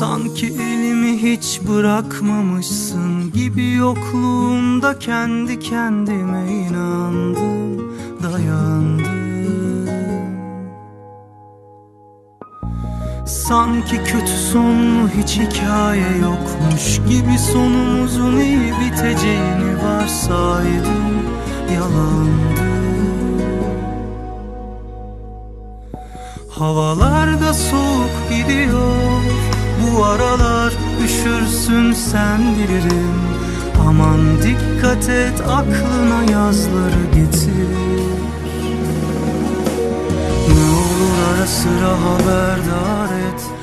Sanki elimi hiç bırakmamışsın gibi yokluğunda kendi kendime inandım, dayandım. Sanki kötü sonlu hiç hikaye yokmuş gibi sonumuzun iyi biteceğini varsaydım, yalandı. Havalarda soğuk gidiyor Bu aralar üşürsün sen bilirim. Aman dikkat et aklına yazları getir. Ne olur ara sıra haberdar et